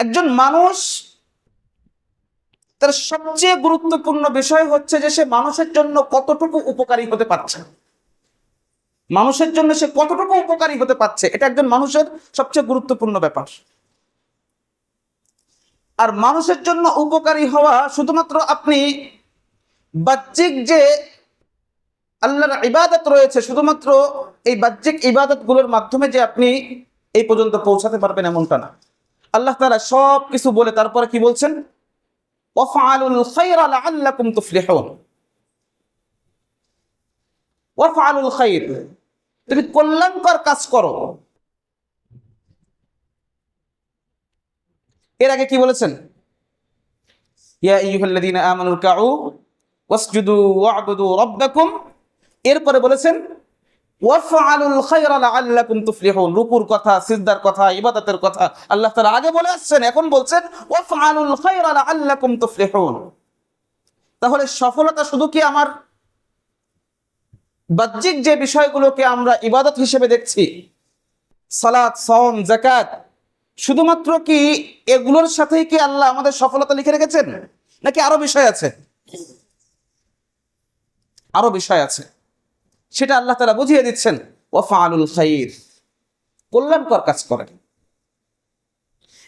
একজন মানুষ তার সবচেয়ে গুরুত্বপূর্ণ বিষয় হচ্ছে যে সে মানুষের জন্য কতটুকু উপকারী হতে পারছে। মানুষের জন্য সে কতটুকু উপকারী হতে পারছে, এটা একজন মানুষের সবচেয়ে গুরুত্বপূর্ণ ব্যাপার। আর মানুষের জন্য উপকারী হওয়া শুধুমাত্র আপনি বাহ্যিক যে আল্লাহর ইবাদত রয়েছে, শুধুমাত্র এই বাহ্যিক ইবাদত মাধ্যমে যে আপনি এই পর্যন্ত পৌঁছাতে পারবেন এমনটা না। আল্লাহ তাআলা সব কিছু বলে তারপরে কি বলছেন? তুমি কল্যাণকর কাজ করো। এর আগে কি বলেছেন? এরপরে বলেছেন রুকুর কথা কথা, ইবাদতের কথা আল্লাহ আগে বলে আসছেন, এখন বলছেন তাহলে সফলতা শুধু কি আমার বাহ্যিক যে বিষয়গুলোকে আমরা ইবাদত হিসেবে দেখছি, সালাত, সওম, যাকাত, শুধুমাত্র কি এগুলোর সাথেই কি আল্লাহ আমাদের সফলতা লিখে রেখেছেন? নাকি আরও বিষয় আছে? আরও বিষয় আছে। সেটা আল্লাহ তালা বুঝিয়ে দিচ্ছেন ওয়াফালুল খাইর। কল্যাণকর কাজ করেন।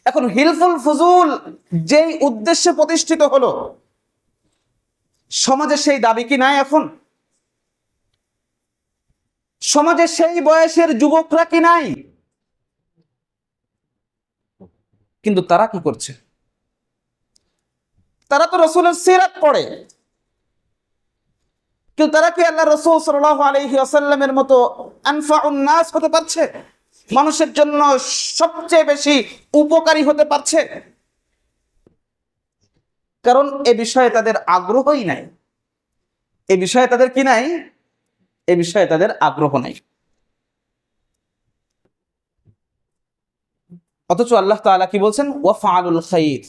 এখন হিলফুল ফজুল যেই উদ্দেশ্যে প্রতিষ্ঠিত হলো, সমাজে সেই দাবি কি নাই এখন? সমাজে সেই বয়সের যুবকরা কি নাই? কিন্তু তারা কি করছে? তারা তো রসুলের সিরাত পড়ে। কিন্তু তারা কি আল্লাহ রসুল সাল্লাহ আলহি আসাল্লামের মতো আনফাউন নাস হতে পারছে? মানুষের জন্য সবচেয়ে বেশি উপকারী হতে পারছে? কারণ এ বিষয়ে তাদের আগ্রহই নাই। এ বিষয়ে তাদের কি নাই? এ বিষয়ে তাদের আগ্রহ নাই। অথচ আল্লাহ তাআলা কি বলছেন? ওয়াফালুল খাইর।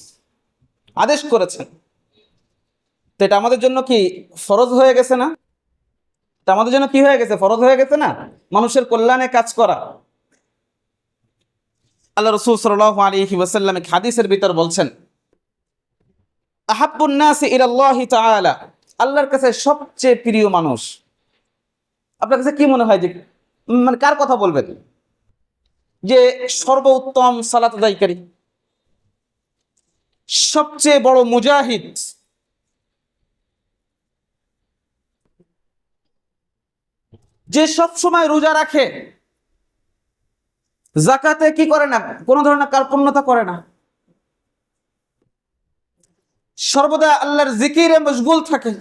আদেশ করেছেন। তো এটা আমাদের জন্য কি ফরজ হয়ে গেছে না? এটা আমাদের জন্য কি হয়ে গেছে? ফরজ হয়ে গেছে না? মানুষের কল্যাণে কাজ করা। আল্লাহ রসুল সাল্লাহ আলাইহি ওয়াসাল্লাম এক হাদিসের ভিতর বলছেন আহাব্বুন নাসি ইলাল্লাহি তাআলা। আল্লাহর কাছে সবচেয়ে প্রিয় মানুষ। আপনার কাছে কি মনে হয় যে মানে কার কথা বলবেন? যে সর্বোত্তম সালাত আদায়কারী, সবচেয়ে বড় মুজাহিদ যে সব সময় রোজা রাখে জাকাতে কি করে না? কোনো ধরনের কার্পণ্যতা করে না। সর্বদা আল্লাহর জিকিরে মশগুল থাকে।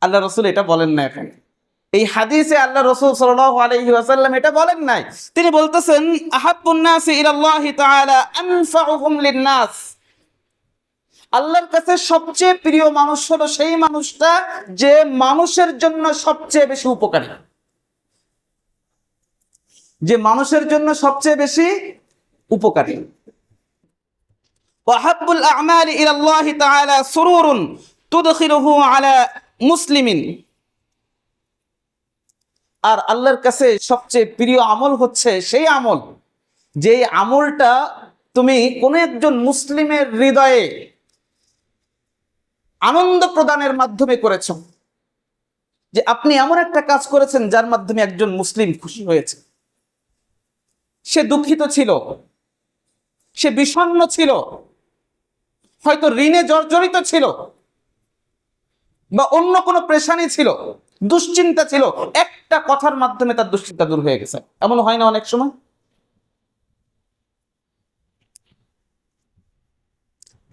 আল্লাহ রসুল এটা বলেন না এখানে। এই হাদিসে আল্লাহ রসুল ওয়াসাল্লাম এটা বলেন নাই। তিনি বলতেছেন, আহাব্বুন নাসি ইলাল্লাহি তাআলা, আনফাউহুম লিন-নাস। আল্লাহর কাছে সবচেয়ে প্রিয় মানুষ হলো সেই মানুষটা যে মানুষের জন্য সবচেয়ে বেশি উপকারী। যে মানুষের জন্য সবচেয়ে বেশি উপকারী। ওয়াহাব্বুল আ'মালি ইলাল্লাহি তাআলা সুরুরুন তুদখিলুহু আলা মুসলিমিন। আর আল্লাহর কাছে সবচেয়ে প্রিয় আমল হচ্ছে সেই আমল যে আমলটা তুমি কোনো একজন মুসলিমের হৃদয়ে আনন্দ প্রদানের মাধ্যমে করেছ যে আপনি এমন একটা কাজ করেছেন যার মাধ্যমে একজন মুসলিম খুশি হয়েছে। সে দুঃখিত ছিল। সে বিষণ্ণ ছিল। হয়তো ঋণে জর্জরিত ছিল। বা অন্য কোনো প্রেশানি ছিল। দুশ্চিন্তা ছিল। একটা কথার মাধ্যমে তার দুশ্চিন্তা দূর হয়ে গেছে। এমন হয় না অনেক সময়?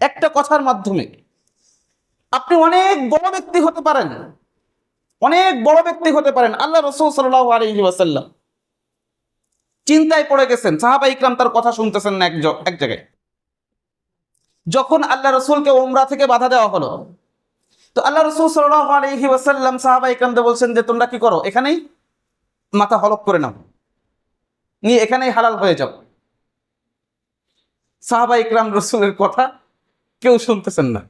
একটা কথার মাধ্যমে আপনি অনেক বড় ব্যক্তি হতে পারেন। অনেক বড় ব্যক্তি হতে পারেন। আল্লাহ রসুল সাল্লাহ চিন্তায় পড়ে গেছেন। সাহাবা ইকরাম তার কথা শুনতেছেন না এক জায়গায়। যখন আল্লাহ রসুলকে ওমরা থেকে বাধা দেওয়া হলো, তো আল্লাহ রসুল সাল্লাহ সাহাবা ইকরামদের বলছেন যে, তোমরা কি করো? এখানেই মাথা হলক করে নাও। নিয়ে এখানেই হালাল হয়ে যাও। সাহাবা ইকরাম রসুলের কথা কেউ শুনতেছেন না।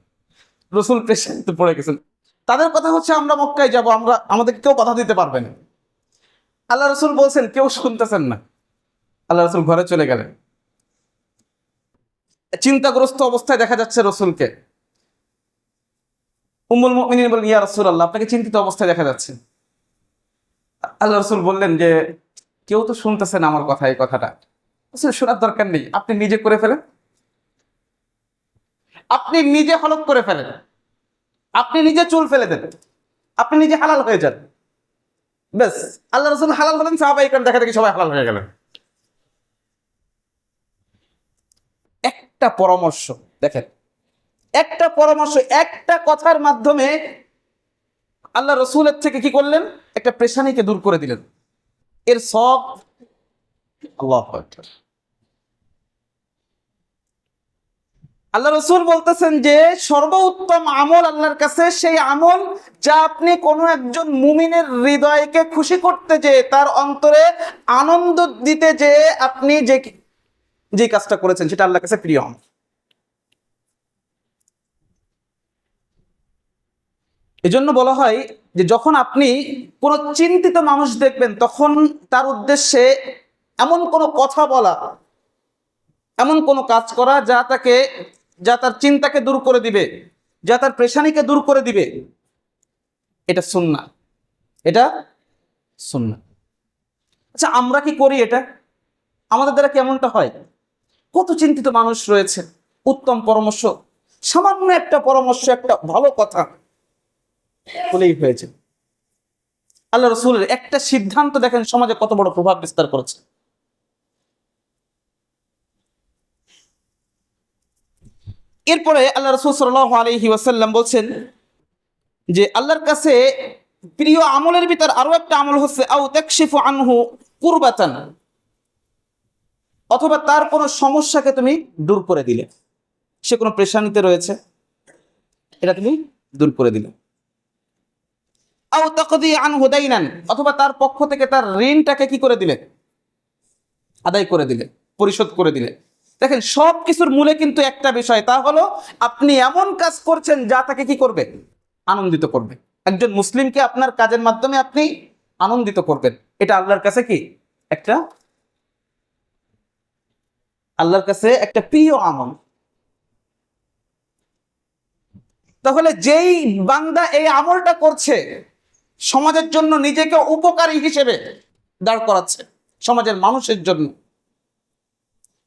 রসুল পেশেন্টে পড়ে গেছেন। তাদের কথা হচ্ছে, আমরা মক্কায় যাব, আমরা আমাদেরকে কেউ কথা দিতে পারবে না। আল্লাহ রসুল বলছেন, কেউ শুনতেছেন না। আল্লাহ রসুল ঘরে চলে গেলেন। চিন্তাগ্রস্ত অবস্থায় দেখা যাচ্ছে রসুলকে। উম্মুল মুমিনিন বলেন ইয়া রসুল আল্লাহ আপনাকে চিন্তিত অবস্থায় দেখা যাচ্ছে। আল্লাহ রসুল বললেন যে, কেউ তো শুনতেছে না আমার কথা, এই কথাটা। শোনার দরকার নেই, আপনি নিজে করে ফেলেন। আপনি নিজে হলক করে ফেলেন। আপনি নিজে চুল ফেলে দেন। আপনি নিজে হালাল হয়ে যান। ব্যাস, আল্লাহ রসুল হালাল হলেন, সাহাবাই দেখা দেখি সবাই হালাল হয়ে গেলেন। একটা পরামর্শ, দেখেন। একটা পরামর্শ, একটা কথার মাধ্যমে আল্লাহ রসুলের থেকে কি করলেন? একটা পেশানিকে দূর করে দিলেন। এর সব আল্লাহ আল্লাহ রসুল বলতেছেন যে, সর্বোত্তম আমল আল্লাহর কাছে, সেই আমল যা আপনি কোনো একজন মুমিনের হৃদয়কে খুশি করতে যে, তার অন্তরে আনন্দ দিতে যে, আপনি যে যে কাজটা করেছেন, সেটা আল্লাহর কাছে প্রিয়। আমল এজন্য বলা হয় যে, যখন আপনি কোনো চিন্তিত মানুষ দেখবেন, তখন তার উদ্দেশ্যে এমন কোনো কথা বলা, এমন কোনো কাজ করা যা তাকে যা তার চিন্তাকে দূর করে দিবে, যা তার প্রেশানিকে দূর করে দিবে, এটা সুন্না এটা সুন্না আচ্ছা আমরা কি করি এটা? আমাদের দ্বারা কেমনটা হয়? কত চিন্তিত মানুষ রয়েছে, উত্তম পরামর্শ, সামান্য একটা পরামর্শ, একটা ভালো কথা বলেই হয়েছে আল্লাহ রসুলের একটা সিদ্ধান্ত দেখেন, সমাজে কত বড় প্রভাব বিস্তার করেছে। এরপরে আল্লাহ রসুল সাল্লাহ আলহি ওয়াসাল্লাম বলছেন যে আল্লাহর কাছে প্রিয় আমলের ভিতর আরও একটা আমল হচ্ছে আউ তাকশিফু আনহু কুরবাতান, অথবা তার কোনো সমস্যাকে তুমি দূর করে দিলে। সে কোনো প্রেশানিতে রয়েছে, এটা তুমি দূর করে দিলে। আও তাকদি আনহু দাইনান, অথবা তার পক্ষ থেকে তার ঋণটাকে কি করে দিলে? আদায় করে দিলে, পরিশোধ করে দিলে। দেখেন সব কিছুর মূলে কিন্তু একটা বিষয়, তা হলো আপনি এমন কাজ করছেন যা তাকে কি করবে? আনন্দিত করবে। একজন মুসলিমকে আপনার কাজের মাধ্যমে আপনি আনন্দিত করবেন। এটা আল্লাহর কাছে কি? একটা আল্লাহর কাছে একটা প্রিয় আমল। তাহলে যেই বান্দা এই আমলটা করছে, সমাজের জন্য নিজেকে উপকারী হিসেবে দাঁড় করাচ্ছে, সমাজের মানুষের জন্য।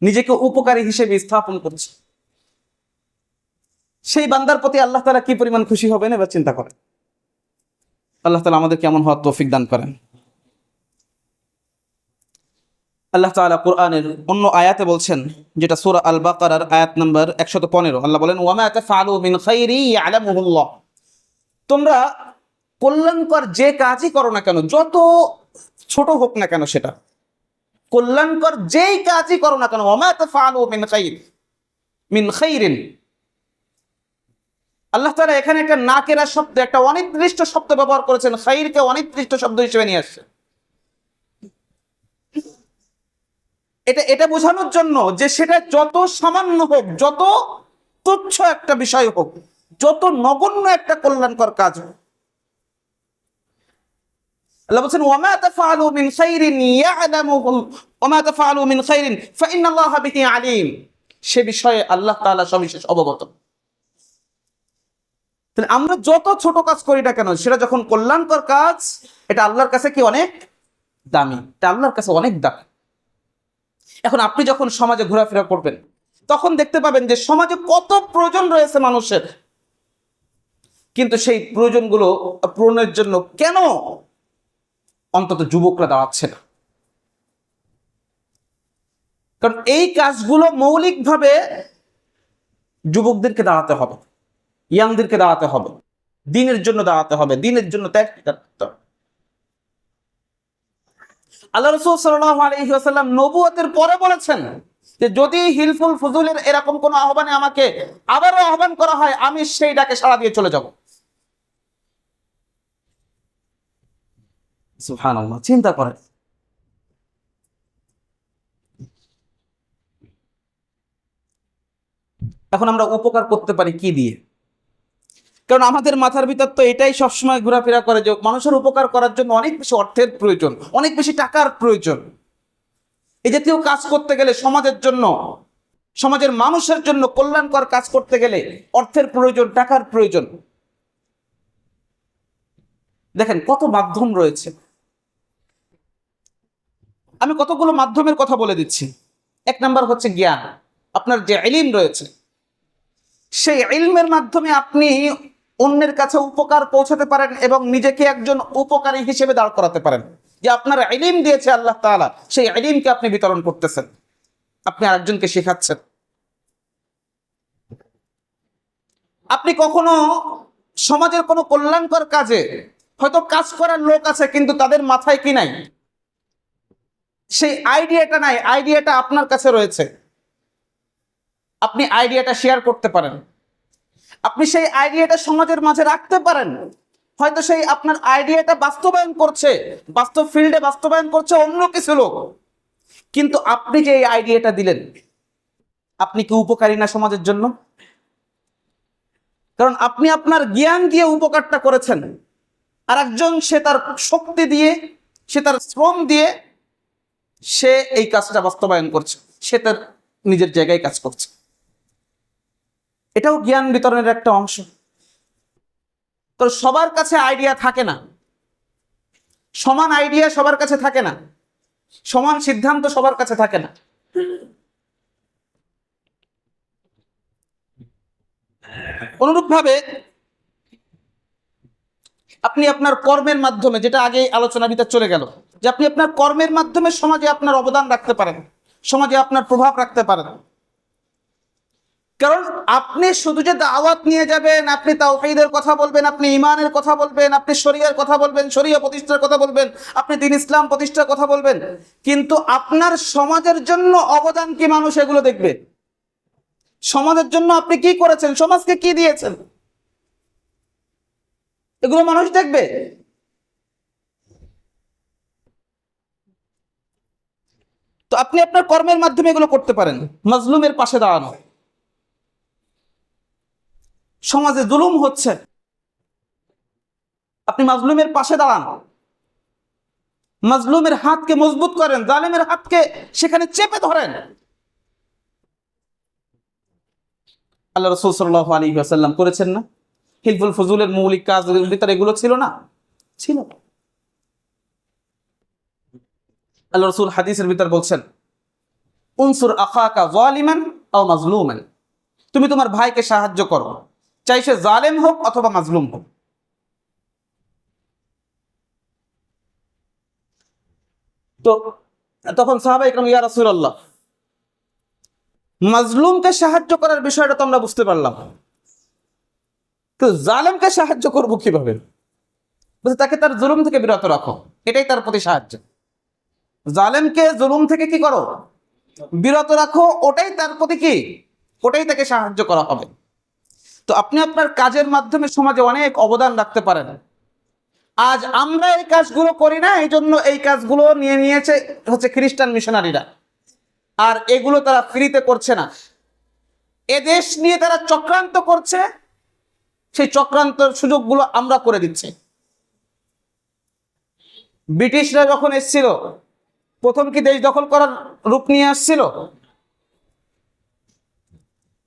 নিজেকে উপকারী হিসেবে স্থাপন করছে। সেই বান্দার প্রতি আল্লাহ তালা কি পরিমাণ খুশি হবেন, এবার চিন্তা করেন। আল্লাহ তালা আমাদের কেমন হওয়ার তৌফিক দান করেন। আল্লাহ তাআলা কোরআনের অন্য আয়াতে বলছেন, যেটা সূরা আল বাকার আয়াত নাম্বার একশত পনেরো। আল্লাহ বলেন, ওয়ামা তাফআলু মিন খাইরি ইয়ালামুহুল্লাহ। তোমরা কল্যাণকর যে কাজই করো না কেন, যত ছোট হোক না কেন সেটা কল্যাণকর যেই কাজই করো না কেন মিন আল্লাহ তাআলা এখানে একটা নাকেরা শব্দ, একটা অনির্দিষ্ট শব্দ ব্যবহার করেছেন, খাইরকে অনির্দিষ্ট শব্দ হিসেবে নিয়ে আসছে। এটা এটা বোঝানোর জন্য যে সেটা যত সামান্য হোক, যত তুচ্ছ একটা বিষয় হোক, যত নগণ্য একটা কল্যাণকর কাজ হোক আল্লাহ বলছেন, ওয়ামা তাফআলু মিন খাইরিন ইয়ালামুহু ওয়ামা তাফআলু মিন খাইরিন ফাইন্নাল্লাহা বিহি আলিম। সে বিষয়ে আল্লাহ তাআলা সবিশেষ অবগত। তাহলে আমরা যত ছোট কাজ করি না কেন, সেটা যখন কল্যাণকর কাজ, এটা আল্লাহর কাছে কি অনেক দামি? এটা আল্লাহর কাছে অনেক দামি। এখন আপনি যখন সমাজে ঘোরাফেরা করবেন, তখন দেখতে পাবেন যে সমাজে কত প্রয়োজন রয়েছে মানুষের। কিন্তু সেই প্রয়োজনগুলো পূরণের জন্য কেন অন্তত যুবকরা দাঁড়াচ্ছে না। কারণ এই কাজগুলো মৌলিকভাবে যুবকদেরকে দাঁড়াতে হবে, ইয়াংদেরকে দাঁড়াতে হবে, দিনের জন্য দাঁড়াতে হবে, দিনের জন্য ত্যাগ করতে হবে। আল্লাহ রসুল সাল্লাহ আলহিহাসাল্লাম নবুয়তের পরে বলেছেন যে, যদি হিলফুল ফজুলের এরকম কোনো আহ্বানে আমাকে আবারও আহ্বান করা হয়, আমি সেই ডাকে সাড়া দিয়ে চলে যাব। সুবহানাল্লাহ, চিন্তা করেন। এখন আমরা উপকার করতে পারি কি দিয়ে? কারণ আমাদের মাথার ভিতর তো এটাই সবসময় ঘোরাফেরা করে যে মানুষের উপকার করার জন্য অনেক বেশি অর্থের প্রয়োজন, অনেক বেশি টাকার প্রয়োজন। এই জাতীয় কাজ করতে গেলে সমাজের জন্য, সমাজের মানুষের জন্য কল্যাণকর কাজ করতে গেলে অর্থের প্রয়োজন, টাকার প্রয়োজন। দেখেন কত মাধ্যম রয়েছে। আমি কতগুলো মাধ্যমের কথা বলে দিচ্ছি। এক নাম্বার হচ্ছে জ্ঞান। আপনার যে এলিম রয়েছে, সেই ইলমের মাধ্যমে আপনি অন্যের কাছে উপকার পৌঁছাতে পারেন এবং নিজেকে একজন উপকারী হিসেবে দাঁড় করাতে পারেন। যে আপনার ইলিম দিয়েছে আল্লাহ তাআলা, সেই ইলিমকে আপনি বিতরণ করতেছেন। আপনি আরেকজনকে শেখাচ্ছেন। আপনি কখনো সমাজের কোনো কল্যাণকর কাজে হয়তো কাজ করার লোক আছে, কিন্তু তাদের মাথায় কি নাই? সেই আইডিয়াটা নাই আইডিয়াটা আপনার কাছে রয়েছে। আপনি আইডিয়াটা শেয়ার করতে পারেন। আপনি সেই আইডিয়াটা সমাজের মাঝে রাখতে পারেন। হয়তো সেই আপনার আইডিয়াটা বাস্তবায়ন করছে, বাস্তব ফিল্ডে বাস্তবায়ন করছে অন্য কিছু লোক। কিন্তু আপনি যে এই আইডিয়াটা দিলেন, আপনি কি উপকারী না সমাজের জন্য? কারণ আপনি আপনার জ্ঞান দিয়ে উপকারটা করেছেন। আর একজন সে তার শক্তি দিয়ে, সে তার শ্রম দিয়ে সে এই কাজটা বাস্তবায়ন করছে। সে তার নিজের জায়গায় কাজ করছে। এটাও জ্ঞান বিতরণের একটা অংশ। তো সবার কাছে আইডিয়া থাকে না। সমান আইডিয়া সবার কাছে থাকে না। সমান সিদ্ধান্ত সবার কাছে থাকে না। অনুরূপভাবে আপনি আপনার কর্মের মাধ্যমে, যেটা আগে আলোচনা ভিতর চলে গেল যে আপনি আপনার কর্মের মাধ্যমে সমাজে আপনার অবদান রাখতে পারেন, সমাজে আপনার প্রভাব রাখতে পারেন। কারণ আপনি শুধু যে দাওয়াত নিয়ে যাবেন, আপনি তাওহীদের কথা বলবেন, আপনি ইমানের কথা বলবেন, আপনি শরিয়ার কথা বলবেন, শরিয়া প্রতিষ্ঠার কথা বলবেন, আপনি দিন ইসলাম প্রতিষ্ঠার কথা বলবেন, কিন্তু আপনার সমাজের জন্য অবদান কি মানুষ এগুলো দেখবে? সমাজের জন্য আপনি কি করেছেন? সমাজকে কি দিয়েছেন? এগুলো মানুষ দেখবে। তো আপনি আপনার কর্মের মাধ্যমে এগুলো করতে পারেন। মাজলুমের পাশে দাঁড়ানো। সমাজে জুলুম হচ্ছে। আপনি মাজলুমের পাশে দাঁড়ান। মাজলুমের হাতকে মজবুত করেন, জালেমের হাতকে সেখানে চেপে ধরেন। আল্লাহ রসুল সাল্লাহ আলী আসাল্লাম করেছেন না? হিলফুল ফজুলের মৌলিক কাজ ভিতরে এগুলো ছিল না? ছিল আল্লাহ রসুল হাদিসের ভিতর বলছেন, উনসুর আখাকা জালিমান আও মাজলুমান। তুমি তোমার ভাইকে সাহায্য করো, চাই সে জালেম হোক অথবা মাজলুম হোক। তো তখন সাহাবা ইকরাম ইয়া রাসূলুল্লাহ, মাজলুমকে সাহায্য করার বিষয়টা তো আমরা বুঝতে পারলাম। তো জালেমকে সাহায্য করব কীভাবে? তাকে তার জুলুম থেকে বিরত রাখো। এটাই তার প্রতি সাহায্য। জালেমকে জুলুম থেকে কি করো? বিরত রাখো, ওটাই তার প্রতি কি? ওটাই তাকে সাহায্য করা হবে। তো আপনি আপনার কাজের মাধ্যমে সমাজে অনেক অবদান রাখতে পারেন। আজ আমরা এই কাজগুলো করি না এই জন্য এই কাজগুলো নিয়ে নিয়েছে হচ্ছে খ্রিস্টান মিশনারিরা। আর এগুলো তারা ফ্রিতে করছে না। এ দেশ নিয়ে তারা চক্রান্ত করছে, সেই চক্রান্তর সুযোগগুলো আমরা করে দিচ্ছি। ব্রিটিশরা যখন এসছিল প্রথম কি দেশ দখল করার রূপ নিয়ে আসছিল?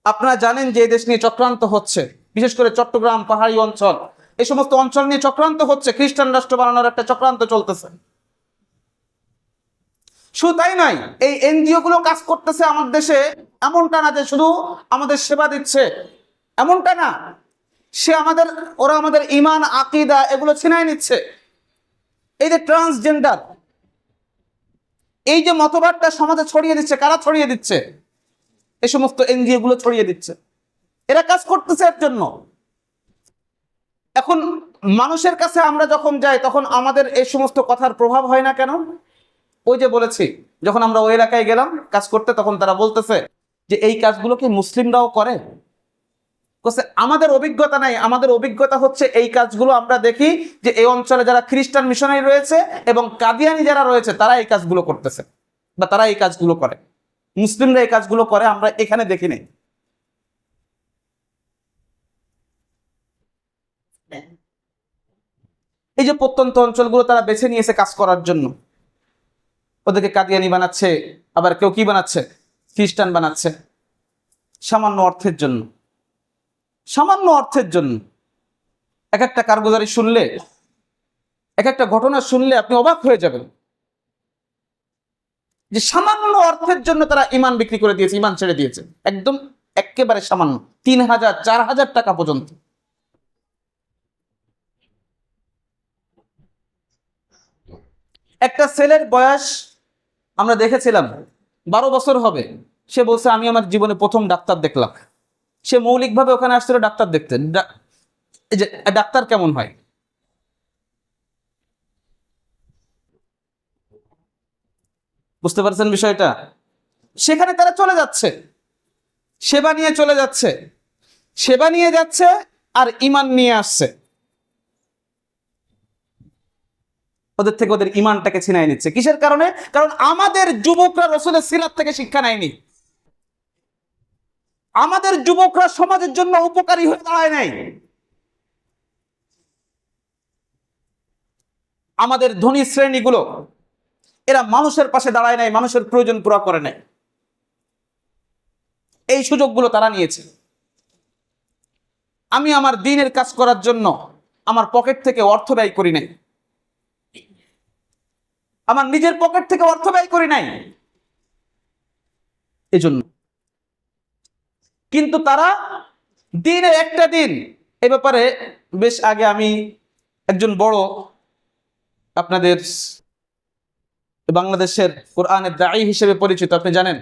আপনারা জানেন যে দেশ নিয়ে চক্রান্ত হচ্ছে, বিশেষ করে চট্টগ্রাম পাহাড়ি অঞ্চল। এই সমস্ত অঞ্চল নিয়ে চক্রান্ত হচ্ছে, খ্রিস্টান রাষ্ট্র বানানোর একটা চক্রান্ত চলতেছে। শুধু তাই নয়, এই এনজিও গুলো কাজ করতেছে আমার দেশে এমনটা না যে শুধু আমাদের সেবা দিচ্ছে। এমনটা না, সে আমাদের, ওরা আমাদের ইমান, আকিদা এগুলো ছিনাই নিচ্ছে। এই যে ট্রান্সজেন্ডার এই যে মতবাদটা সমাজে ছড়িয়ে দিচ্ছে, কারা ছড়িয়ে দিচ্ছে? এই সমস্ত এনজিও গুলো ছড়িয়ে দিচ্ছে। এরা কাজ করতেছে এর জন্য। এখন মানুষের কাছে আমরা যখন যাই, তখন আমাদের এই সমস্ত কথার প্রভাব হয় না কেন? ওই যে বলেছি, যখন আমরা ওই এলাকায় গেলাম কাজ করতে, তখন তারা বলতেছে যে, এই কাজগুলো কি মুসলিমরাও করে? বলছে, আমাদের অভিজ্ঞতা নাই। আমাদের অভিজ্ঞতা হচ্ছে এই কাজগুলো আমরা দেখি যে এই অঞ্চলে যারা খ্রিস্টান মিশনারি রয়েছে এবং কাদিয়ানি যারা রয়েছে তারা এই কাজগুলো করতেছে বা তারা এই কাজগুলো করে। মুসলিমরা এই কাজগুলো করে আমরা এখানে দেখি নাই। এই যে প্রত্যন্ত অঞ্চলগুলো তারা বেছে নিয়েছে কাজ করার জন্য। ওদেরকে কাদিয়ানি বানাচ্ছে আবার কেউ কি বানাচ্ছে? খ্রিস্টান বানাচ্ছে সামান্য অর্থের জন্য। সামান্য অর্থের জন্য এক একটা কারগুজারি শুনলে, এক একটা ঘটনা শুনলে আপনি অবাক হয়ে যাবেন। যে সামান্য অর্থের জন্য তারা ইমান বিক্রি করে দিয়েছে ইমান ছেড়ে দিয়েছে। একদম একেবারে সামান্য, তিন হাজার, চার হাজার টাকা পর্যন্ত। একটা ছেলের বয়স আমরা দেখেছিলাম, বারো বছর হবে। সে বলছে, আমি আমার জীবনে প্রথম ডাক্তার দেখলাম। সে মৌলিকভাবে ওখানে আসছিল, ডাক্তার দেখতে। ডা- এই যে, ডাক্তার কেমন হয়? বুঝতে পারছেন বিষয়টা? সেখানে তারা চলে যাচ্ছে। সেবা নিয়ে চলে যাচ্ছে। সেবা নিয়ে যাচ্ছে আর ইমান নিয়ে আসছে। ওদের থেকে ওদের ইমানটাকে ছিনাই নিচ্ছে। কিসের কারণে? কারণ আমাদের যুবকরা রসুলের সিরাত থেকে শিক্ষা নেয়নি। আমাদের যুবকরা সমাজের জন্য উপকারী হয়ে দাঁড়ায় নাই। আমাদের ধনী শ্রেণীগুলো, এরা মানুষের পাশে দাঁড়ায় নাই, মানুষের প্রয়োজন পুরা করে নাই। এই সুযোগগুলো তারা নিয়েছে। আমি আমার দিনের কাজ করার জন্য আমার পকেট থেকে অর্থ ব্যয় করি নাই। আমার নিজের পকেট থেকে অর্থ ব্যয় করি নাই। এজন্য কিন্তু তারা দিনের একটা দিন এ ব্যাপারে বেশ আগে আমি একজন বড় আপনাদের বাংলাদেশের কোরআনের দায়ী হিসেবে পরিচিত, আপনি জানেন?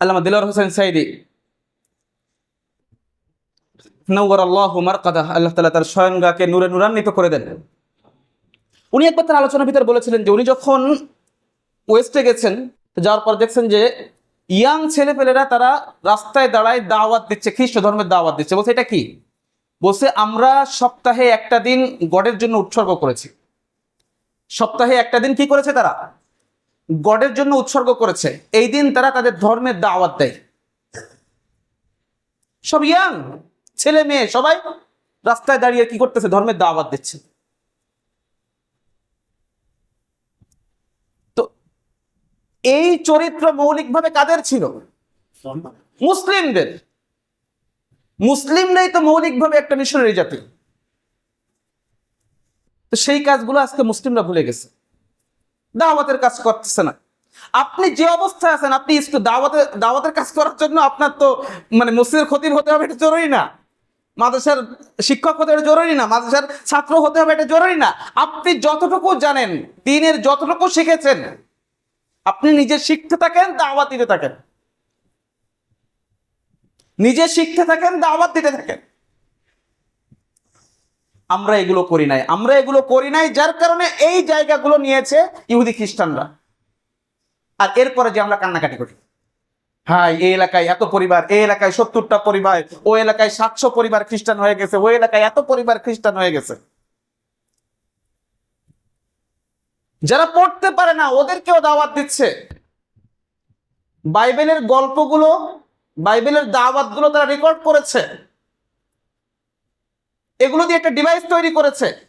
আল্লামা দিলর হোসেন সাইদি নৌর আল্লাহ মারকাদা আল্লাহ তালা তার স্বয়ংগাকে নূরে নূরান্বিত করে দেন। উনি একবার তার আলোচনার ভিতরে বলেছিলেন যে, উনি যখন ওয়েস্টে গেছেন যাওয়ার পর দেখছেন যে ইয়াং ছেলেপেলেরা তারা রাস্তায় দাঁড়ায় দাওয়াত দিচ্ছে, খ্রিস্ট ধর্মের দাওয়াত দিচ্ছে। বলছে, এটা কি? বলছে, আমরা সপ্তাহে একটা দিন গডের জন্য উৎসর্গ করেছি। সপ্তাহে একটা দিন কি করেছে তারা? গডের জন্য উৎসর্গ করেছে। এই দিন তারা তাদের ধর্মের দাওয়াত দেয়। সব ইয়াং ছেলে মেয়ে সবাই রাস্তায় দাঁড়িয়ে কি করতেছে? ধর্মের দাওয়াত দিচ্ছে। এই চরিত্র মৌলিকভাবে কাদের ছিল? মুসলিমদের। মুসলিমরাই তো মৌলিকভাবে একটা মিশনারি জাতি। তো সেই কাজগুলো আজকে মুসলিমরা ভুলে গেছে। দাওয়াতের কাজ করতেছে না। আপনি যে অবস্থায় আছেন, আপনি দাওয়াতের দাওয়াতের কাজ করার জন্য আপনার তো মানে মসজিদের খতিব হতে হবে, এটা জরুরি না। মাদ্রাসার শিক্ষক হতে হবে জরুরি না। মাদ্রাসার ছাত্র হতে হবে, এটা জরুরি না। আপনি যতটুকু জানেন, দিনের যতটুকু শিখেছেন আপনি নিজে শিখতে থাকেন, দাওয়াত দিতে থাকেন। নিজে শিখতে থাকেন, দাওয়াত দিতে থাকেন। আমরা এগুলো করি নাই। আমরা এগুলো করি নাই যার কারণে এই জায়গাগুলো নিয়েছে ইহুদি খ্রিস্টানরা। আর এরপরে যে আমরা কান্নাকাটি করি। হ্যাঁ এই এলাকায় এত পরিবার, এই এলাকায় সত্তরটা পরিবার, ও এলাকায় সাতশো পরিবার খ্রিস্টান হয়ে গেছে ওই এলাকায় এত পরিবার খ্রিস্টান হয়ে গেছে। যারা পড়তে পারে না, ওদেরকেও দাওয়াত দিচ্ছে। বাইবেলের গল্পগুলো, বাইবেলের দাওয়াতগুলো তারা রেকর্ড করেছে। এগুলো দিয়ে একটা ডিভাইস তৈরি করেছে।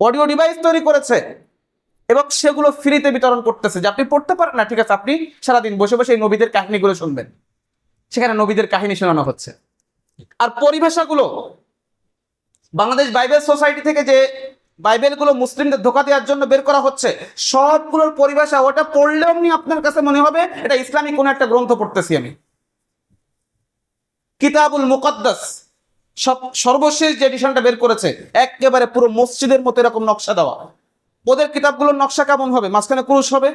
অডিও ডিভাইস তৈরি করেছে। এবং সেগুলো ফ্রিতে বিতরণ করতেছে। যে আপনি পড়তে পারেন না, ঠিক আছে, আপনি সারাদিন বসে বসে এই নবীদের কাহিনীগুলো শুনবেন। সেখানে নবীদের কাহিনী শোনানো হচ্ছে। আর পরিভাষাগুলো, বাংলাদেশ বাইবেল সোসাইটি থেকে যে বাইবেলগুলো মুসলিমদের ধোকা দেওয়ার জন্য বের করা হচ্ছে। সবগুলোর পরিভাষা ওটা পড়লেও নি আপনার কাছে মনে হবে, এটা ইসলামিক কোনো একটা গ্রন্থ পড়তেছি আমি। কিতাবুল মুকদ্দাস, সব সর্বশেষ যে এডিশনটা বের করেছে, একেবারে পুরো মসজিদের মতো এরকম নকশা দেওয়া। ওদের কিতাবগুলোর নকশা কেমন হবে? মাঝখানে ক্রুশ হবে,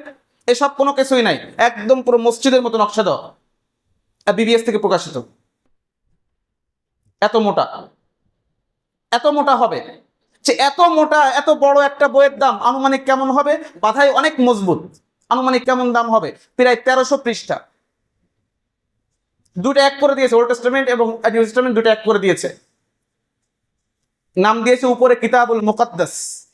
এসব কোনো কিছুই নাই, একদম পুরো মসজিদের মতো নকশা দেওয়া। বিবিএস থেকে প্রকাশিত। এত মোটা। এত মোটা হবে। যে এত মোটা, এত বড় একটা বইয়ের দাম আনুমানিক কেমন হবে? বাধাই অনেক মজবুত। আনুমানিক কেমন দাম হবে? প্রায় তেরোশো পৃষ্ঠা। দুটো এক করে দিয়েছে ওল্ড টেস্টামেন্ট এবং নিউ টেস্টামেন্ট দুটো এক করে দিয়েছে। নাম দিয়েছে উপরে কিতাবুল মুকদ্দাস।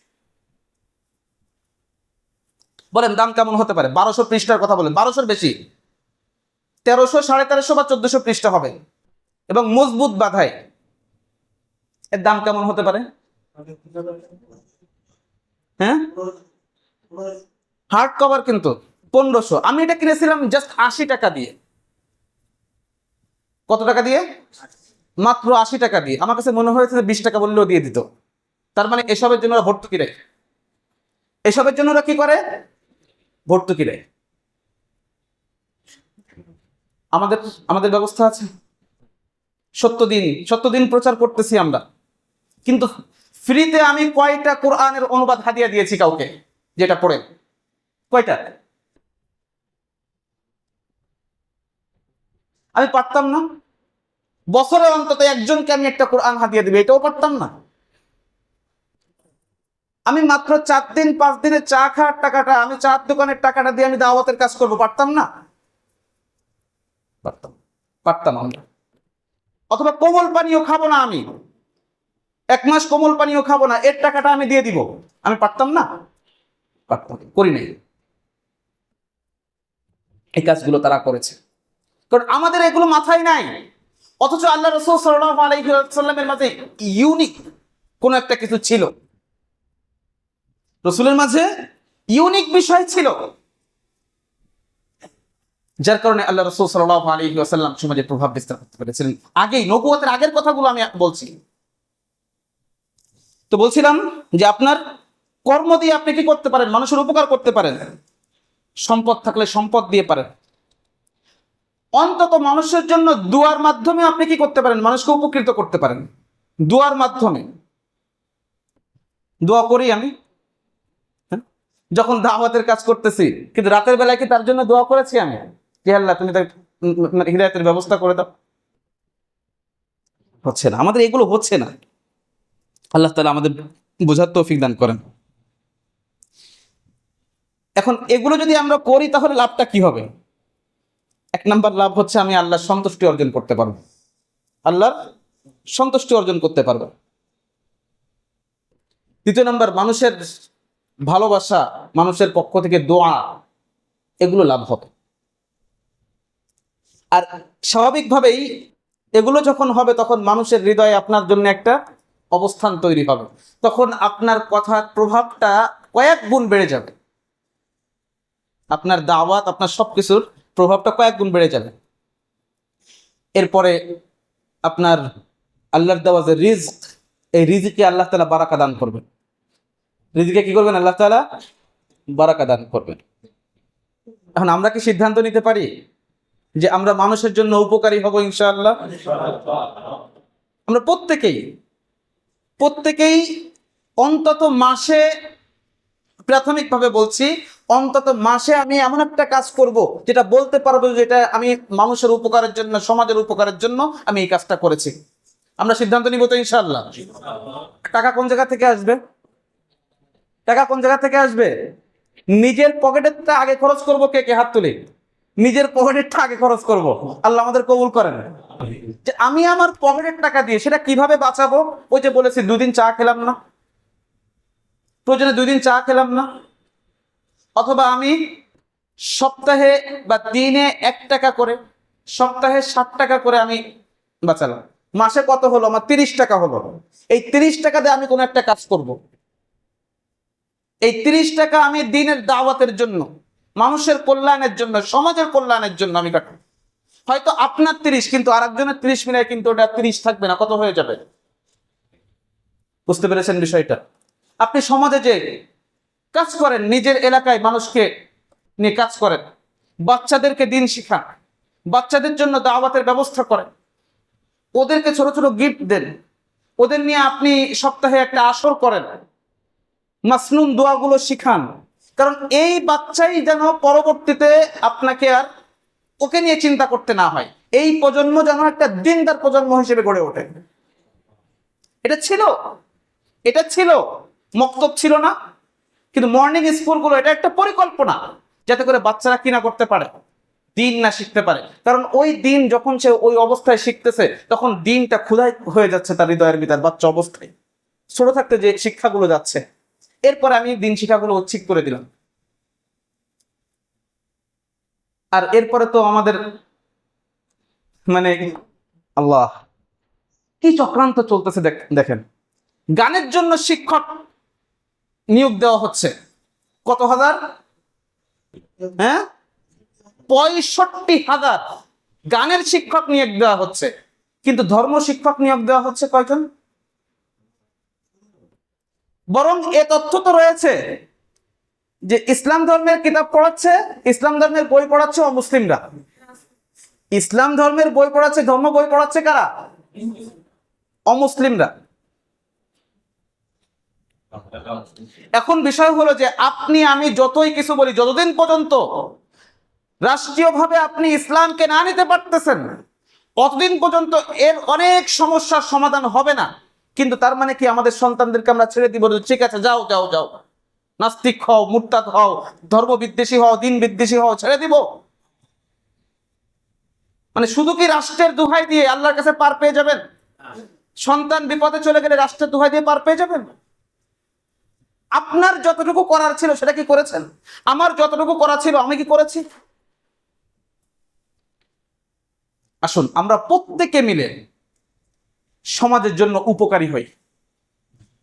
বলেন, দাম কেমন হতে পারে? বারোশো পৃষ্ঠার কথা বলেন। বারোশোর বেশি। তেরোশো, সাড়ে তেরোশো বা চোদ্দশো পৃষ্ঠা হবে। এবং মজবুত বাধায় এর দাম কেমন হতে পারে? হ্যাঁ? হার্ড কভার কিন্তু, পনেরোশো। আমি এটা কিনেছিলাম জাস্ট আশি টাকা দিয়ে। কত টাকা দিয়ে? মাত্র আশি টাকা দিয়ে। আমার কাছে মনে হয়েছে বিশ টাকা বললেও দিয়ে দিত। তার মানে এসবের জন্য ওরা ভর্তুকি দেয়। এসবের জন্য ওরা কি করে? ভর্তুকি দেয়। আমাদের আমাদের ব্যবস্থা আছে। সত্য দিন সত্য দিন প্রচার করতেছি আমরা। কিন্তু ফ্রিতে আমি কয়টা কোরআনের অনুবাদ হাদিয়া দিয়েছি কাউকে? যেটা পড়ে। কয়টা? আমি পারতাম না। বছরে অন্তত একজনকে আমি একটা কোরআন হাদিয়া দিবে, এটাও পারতাম না। আমি মাত্র চার দিন, পাঁচ দিনে চা খাওয়ার টাকাটা, আমি চার দোকানের টাকাটা দিয়ে আমি দাওয়াতের কাজ করব, পারতাম না? পারতাম। পারতাম আমরা। অথবা কোমল পানীয় খাব না আমি। এক মাস কোমল পানীয় খাব না, এর টাকাটা আমি দিয়ে দিব। আমি পারতাম না? পারতাম করি নাই। এই কাজগুলো তারা করেছে। কারণ আমাদের এগুলো মাথায় নাই। অথচ আল্লাহ রসুল আলাইসাল্লামের মাঝে ইউনিক কোন একটা কিছু ছিল। রসুলের মাঝে ইউনিক বিষয় ছিল। যার কারণে আল্লাহ রসুল সাল্লাহ আলী সমাজে প্রভাব বিস্তার করতে পেরেছিলেন। আগেই, নবুয়তের আগের কথাগুলো আমি বলছি। তো বলছিলাম যে আপনার কর্ম দিয়ে আপনি কি করতে পারেন? মানুষের উপকার করতে পারেন? সম্পদ থাকলে সম্পদ দিয়ে পারেন। অন্তত মানুষের জন্য দুয়ার মাধ্যমে আপনি কি করতে পারেন? মানুষকে উপকৃত করতে পারেন। দুয়ার মাধ্যমে। দোয়া করি আমি। হ্যাঁ? যখন দাওয়াতের কাজ করতেছি কিন্তু রাতের বেলায় কি তার জন্য দোয়া করেছি আমি? আল্লাহ তুমি উম, মানে হৃদায়তের ব্যবস্থা করে দাও। হচ্ছে না। আমাদের এগুলো হচ্ছে না। আল্লাহ তালা আমাদের বোঝার তৌফিক দান করেন। এখন এগুলো যদি আমরা করি তাহলে লাভটা কি হবে? এক নাম্বার লাভ হচ্ছে আমি আল্লাহর সন্তুষ্টি অর্জন করতে পারব। আল্লাহর সন্তুষ্টি অর্জন করতে পারব। দ্বিতীয় নাম্বার, মানুষের ভালোবাসা, মানুষের পক্ষ থেকে দোয়া, এগুলো লাভ হবে। আর স্বাভাবিকভাবেই এগুলো যখন হবে তখন মানুষের হৃদয়ে আপনার জন্য একটা অবস্থান তৈরি হবে তখন আপনার কথার প্রভাবটা কয়েক গুণ বেড়ে যাবে। আপনার দাওয়াত, আপনার সবকিছুর প্রভাবটা কয়েক গুণ বেড়ে যাবে। এরপরে আপনার আল্লাহর দেওয়া যে এই রিজিকে আল্লাহ তালা বারাকা দান করবেন। রিজিকে কি করবেন? আল্লাহ তালা বারাকা দান করবেন। এখন আমরা কি সিদ্ধান্ত নিতে পারি যে আমরা মানুষের জন্য উপকারী হব ইনশাআল্লাহ? আমরা প্রত্যেকেই প্রত্যেকেই অন্তত মাসে, প্রাথমিকভাবে বলছি, অন্তত মাসে আমি এমন একটা কাজ করব যেটা বলতে পারব যেটা আমি মানুষের উপকারের জন্য, সমাজের উপকারের জন্য আমি এই কাজটা করেছি। আমরা সিদ্ধান্ত নিব তো ইনশাল্লাহ টাকা কোন জায়গা থেকে আসবে? টাকা কোন জায়গা থেকে আসবে? নিজের পকেটেরটা আগে খরচ করব কে কে হাত তুলে? নিজের পকেটেরটা আগে খরচ করব। আল্লাহ আমাদের কবুল করেন। আমি আমার পকেটের টাকা দিয়ে সেটা কীভাবে বাঁচাবো? ওই যে বলেছি, দুদিন চা খেলাম না। প্রয়োজনে দুই দিন চা খেলাম না। অথবা আমি সপ্তাহে বা দিনে এক টাকা করে, সপ্তাহে ষাট টাকা করে আমি বাঁচালাম। মাসে কত হলো? আমার তিরিশ টাকা হলো। এই তিরিশ টাকা দিয়ে আমি কোনো একটা কাজ করব। এই তিরিশ টাকা আমি দিনের দাওয়াতের জন্য মানুষের কল্যাণের জন্য, সমাজের কল্যাণের জন্য আমি কাটাবো হয়তো আপনার তিরিশ, কিন্তু আর একজনের তিরিশ মিনিট কিন্তু ওটা তিরিশ থাকবে না, কত হয়ে যাবে? বুঝতে পেরেছেন বিষয়টা? আপনি সমাজে যে কাজ করেন, নিজের এলাকায় মানুষকে নিয়ে কাজ করেন, বাচ্চাদেরকে দিন শিখান, বাচ্চাদের জন্য দাওয়াতের ব্যবস্থা করেন, ওদেরকে ছোট ছোট গিফট দেন, ওদের নিয়ে আপনি সপ্তাহে একটা আসর করেন মাসনুন দোয়াগুলো শিখান কারণ এই বাচ্চাই যেন পরবর্তীতে আপনাকে আর ওকে নিয়ে চিন্তা করতে না হয়। এই প্রজন্ম যেন একটা দিনদার প্রজন্ম হিসেবে গড়ে ওঠে। এটা ছিল। এটা ছিল। মক্তব ছিল না। কিন্তু মর্নিং স্কুলগুলো এটা একটা পরিকল্পনা, যাতে করে বাচ্চারা কিনা করতে পারে, দিন না শিখতে পারে। কারণ ওই দিন যখন সে ওই অবস্থায় শিখতেছে, তখন দিনটা ক্ষুধাই হয়ে যাচ্ছে তার হৃদয়ের ভিতর, বাচ্চা অবস্থায়। ছোট থাকতে যে শিক্ষাগুলো যাচ্ছে এরপরে আমি দিন শিক্ষাগুলো ঠিক করে দিলাম। আর এরপরে তো আমাদের মানে আল্লাহ, কি চক্রান্ত চলতেছে দেখেন। গানের জন্য শিক্ষক নিয়োগ দেওয়া হচ্ছে। কত হাজার? হ্যাঁ? পঁয়ষট্টি হাজার গানের শিক্ষক নিয়োগ দেওয়া হচ্ছে। কিন্তু ধর্ম শিক্ষক নিয়োগ দেওয়া হচ্ছে কয়জন? বরং এ তথ্য তো রয়েছে যে ইসলাম ধর্মের কিতাব পড়াচ্ছে, ইসলাম ধর্মের বই পড়াচ্ছে অমুসলিমরা। ইসলাম ধর্মের বই পড়াচ্ছে, ধর্ম বই পড়াচ্ছে কারা? অমুসলিমরা। এখন বিষয় হলো যে আপনি, আমি যতই কিছু বলি, যতদিন পর্যন্ত রাষ্ট্রীয়ভাবে আপনি ইসলামকে না নিতে পারতেছেন, ততদিন পর্যন্ত এর অনেক সমস্যার সমাধান হবে না। কিন্তু তার মানে কি আমাদের সন্তানদেরকে আমরা ছেড়ে দিব? ঠিক আছে, যাও যাও যাও। নাস্তিক হও, মুরতাদ হও ধর্ম বিদ্বেষী হও দিন বিদ্বেষী হও, ছেড়ে দিব। মানে শুধু কি রাষ্ট্রের দোহাই দিয়ে আল্লাহর কাছে পার পেয়ে যাবেন? সন্তান বিপদে চলে গেলে রাষ্ট্রের দোহাই দিয়ে পার পেয়ে যাবেন? আপনার যতটুকু করার ছিল, সেটা কি করেছেন? আমার যতটুকু করা ছিল, আমি কি করেছি? আসুন, আমরা প্রত্যেকে মিলে সমাজের জন্য উপকারী হই।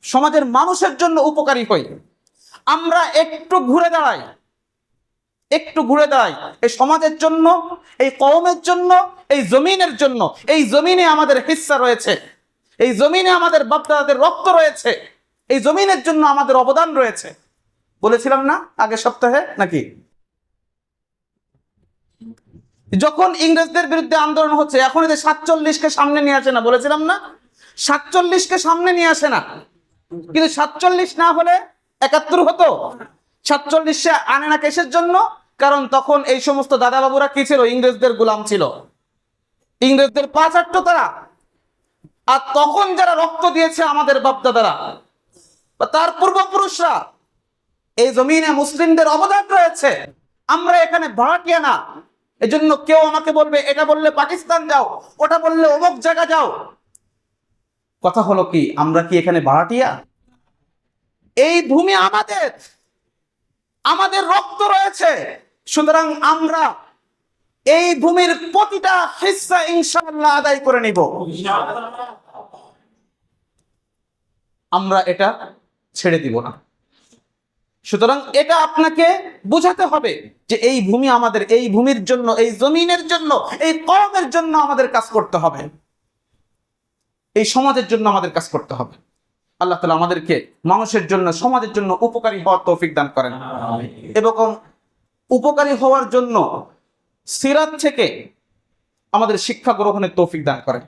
সমাজের মানুষের জন্য উপকারী হই। আমরা একটু ঘুরে দাঁড়াই। একটু ঘুরে দাঁড়াই। এই সমাজের জন্য, এই কওমের জন্য, এই জমিনের জন্য, এই জমিনে আমাদের হিস্সা রয়েছে। এই জমিনে আমাদের বাপদাদাদের রক্ত রয়েছে। এই জমিনের জন্য আমাদের অবদান রয়েছে। বলেছিলাম না আগের সপ্তাহে, নাকি? যখন ইংরেজদের বিরুদ্ধে আন্দোলন হচ্ছে, এখন এদের সাতচল্লিশকে সামনে নিয়ে আসে না, বলেছিলাম না? সাতচল্লিশকে সামনে নিয়ে আসে না। কিন্তু সাতচল্লিশ না হলে একাত্তর হতো। সাতচল্লিশে আনে না কেসের জন্য? কারণ তখন এই সমস্ত দাদা বাবুরা কি ছিল? ইংরেজদের গোলাম ছিল। ইংরেজদের পাঁচ আট্ট তারা। আর তখন যারা রক্ত দিয়েছে আমাদের বাপদাদারা, বা তার পূর্বপুরুষরা, এই জমিনে মুসলিমদের অবদান রয়েছে। আমরা এখানে ভাড়াটিয়া না। এজন্য কেউ আমাকে বলবে, এটা বললে পাকিস্তান যাও, ওটা বললে অমুক জায়গা যাও। কথা হলো কি, আমরা কি এখানে ভাড়াটিয়া? এই ভূমি আমাদের আমাদের রক্ত রয়েছে। সুতরাং আমরা এই ভূমির প্রতিটা হিসা ইনশাআল্লাহ আদায় করে নিব। আমরা এটা ছেড়ে দিব না। সুতরাং এটা আপনাকে বোঝাতে হবে যে এই ভূমি আমাদের এই ভূমির জন্য এই জমিনের জন্য এই কমের জন্য আমাদের কাজ করতে হবে। এই সমাজের জন্য আমাদের কাজ করতে হবে। আল্লাহ তালা আমাদেরকে মানুষের জন্য সমাজের জন্য উপকারী হওয়ার তৌফিক দান করেন। এবং উপকারী হওয়ার জন্য সিরাত থেকে আমাদের শিক্ষা গ্রহণের তৌফিক দান করেন।